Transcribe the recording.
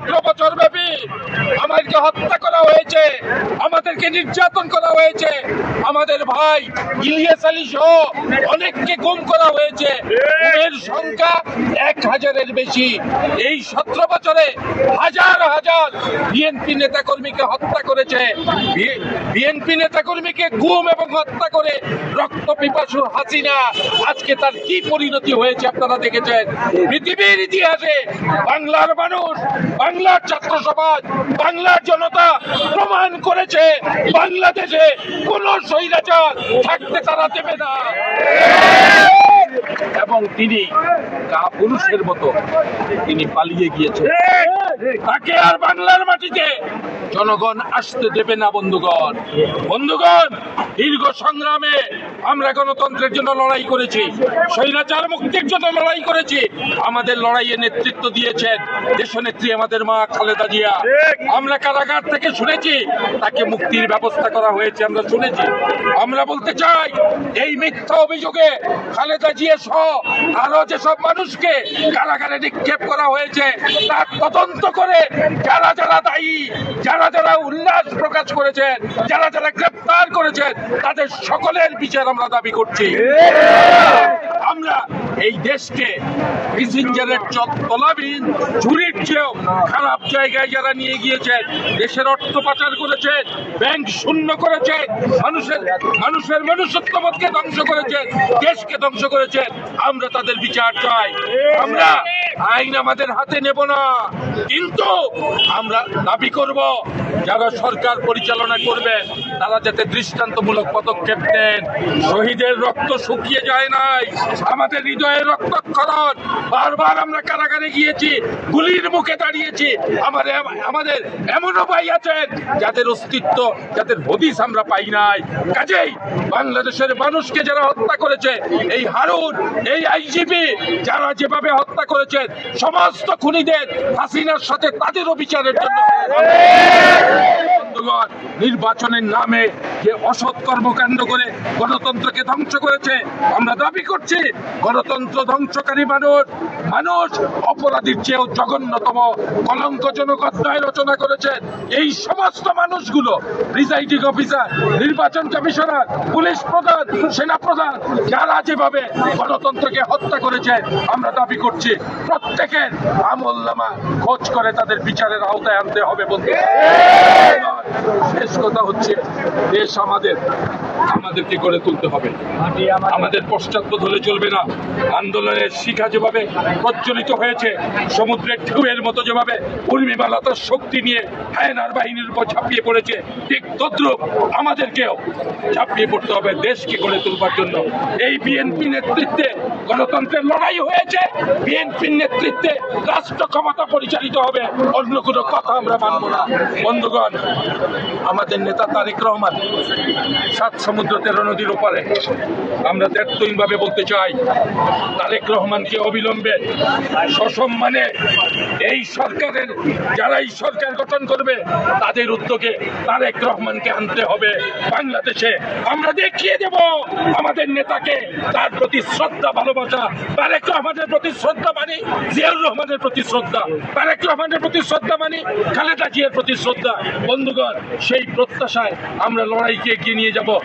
সতেরো বছর ব্যাপী আমাদেরকে হত্যা করা হয়েছে, আমাদেরকে নির্যাতন করা হয়েছে, আমাদের ভাই ইলিয়াস আলী সহ অনেককে গুম করা হয়েছে। এর সংখ্যা এক হাজারের বেশি। এই সতেরো বছরে হাজার হাজার বিএনপি নেতাকর্মীকে হত্যা করেছে। বিএনপি নেতাকর্মীকে গুম এবং হত্যা করে রক্ত পিপাসু হাসিনা। আজকে তার কি পরিণতি হয়েছে আপনারা দেখেছেন? পৃথিবীর ইতিহাসে বাংলার মানুষ, বাংলার ছাত্র সমাজ বাংলার জনতা প্রমাণ করেছে, বাংলাদেশে কোন স্বৈরাচার থাকতে তারা দেবে না। এবং তিনি পুরুষের মতো তিনি পালিয়ে গিয়েছেন। তাকে আর বাংলার মাটিতে জনগণ আসতে দেবে না, বন্ধুগণ। বন্ধুগণ দীর্ঘ সংগ্রামে আমরা গণতন্ত্রের জন্য লড়াই করেছি, স্বৈরাচার মুক্তির জন্য লড়াই করেছি, আমাদের লড়াইয়ে নেতৃত্ব দিয়েছেন দেশনেত্রী আমাদের মা খালেদা জিয়া। আমরা কারাগার থেকে শুনেছি, তাকে মুক্তির ব্যবস্থা করা হয়েছে, আমরা শুনেছি। আমরা বলতে চাই, এই মিথ্যা অভিযোগে খালেদা জিয়া সহ আরও যেসব মানুষকে কারাগারে নিক্ষেপ করা হয়েছে, তার তদন্ত করে যারা যারা দায়ী, যারা যারা উল্লাস প্রকাশ করেছেন, যারা যারা গ্রেপ্তার করেছেন তাদের সকলের বিচার আমরা দাবি করছি। আমরা এই দেশকে ঝুড়ির চেয়েও খারাপ জায়গায় যারা নিয়ে গিয়েছেন দেশের অর্থ পাচার করেছেন ব্যাংক শূন্য করেছেন মানুষের মানুষের মনুষ্যত্ববোধকে ধ্বংস করেছেন দেশকে ধ্বংস করেছেন আমরা তাদের বিচার চাই। আমরা আইন আমাদের হাতে নেব না। কিন্তু আমরা দাবি করব, যারা সরকার পরিচালনা করবেন তারা যাতে দৃষ্টান্তমূলক পদক্ষেপ নেন। শহীদের রক্ত শুকিয়ে যায় নাই, আমাদের হৃদয়ে রক্তক্ষরণ। বারবার আমরা কারাগারে গিয়েছি, গুলির মুখে দাঁড়িয়েছি। আমাদের আমাদের এমনও ভাই আছেন, যাদের অস্তিত্ব, যাদের হদিস আমরা পাই নাই। কাজেই বাংলাদেশের মানুষকে যারা হত্যা করেছে, এই হারুন, এই আইজিপি, যারা যেভাবে হত্যা করেছেন সমস্ত খুনিদের হাসিনার সাথে তাদেরও বিচারের জন্য। নির্বাচনের নামে যে অসৎ কর্মকাণ্ড করে গণতন্ত্রকে ধ্বংস করেছে, আমরা দাবি করছি গণতন্ত্র ধ্বংসকারী মানুষ মানুষ অপরাধীর চেয়েও জঘন্যতম, কলঙ্কজনক অধ্যায় রচনা করেছেন এই সমস্ত মানুষগুলো প্রিসাইডিং অফিসার নির্বাচন কমিশনার, পুলিশ প্রধান, সেনা প্রধান, যারা যেভাবে গণতন্ত্রকে হত্যা করেছে, আমরা দাবি করছি, প্রত্যেকের আমল নামা খোঁজ করে তাদের বিচারের আওতায় আনতে হবে বলতে শেষ কথা হচ্ছে, দেশ আমাদের আমাদেরকে গড়ে তুলতে হবে? আমাদের পশ্চাৎপদ হলে চলবে না। আন্দোলনের শিখা যেভাবে প্রজ্বলিত হয়েছে, সমুদ্রের ঢেউয়ের মতো যেভাবে উর্মিমালা শক্তি নিয়ে হায়নার বাহিনীর উপর ঝাঁপিয়ে পড়েছে, ঠিক তদ্রুপ আমাদেরকেও ঝাঁপিয়ে পড়তে হবে দেশকে গড়ে তুলবার জন্য। এই বিএনপি নেতৃত্বে গণতন্ত্রের লড়াই হয়েছে বিএনপির নেতৃত্বে রাষ্ট্র ক্ষমতা পরিচালিত হবে, অন্য কোনো কথা আমরা মানব না। বন্ধুগণ, আমাদের নেতা তারেক রহমান সাত সমুদ্র তেরো নদীর ওপারে। আমরা ভাবে বলতে চাই, তারেক রহমানকে অবিলম্বে সসম্মানে এই সরকারের যারা সরকার গঠন করবে, তাদের উদ্যোগে তারেক রহমানকে আনতে হবে বাংলাদেশে। আমরা দেখিয়ে দেব আমাদের নেতাকে, তার প্রতি শ্রদ্ধা, ভালোবাসা। তারেক রহমানের প্রতি শ্রদ্ধা মানি জিয়াউর রহমানের প্রতি শ্রদ্ধা। তারেক রহমানের প্রতি শ্রদ্ধা মানি খালেদা জিয়ার প্রতি শ্রদ্ধা। বন্ধুগণ, সেই প্রত্যাশায় আমরা লড়াইকে এগিয়ে নিয়ে যাব।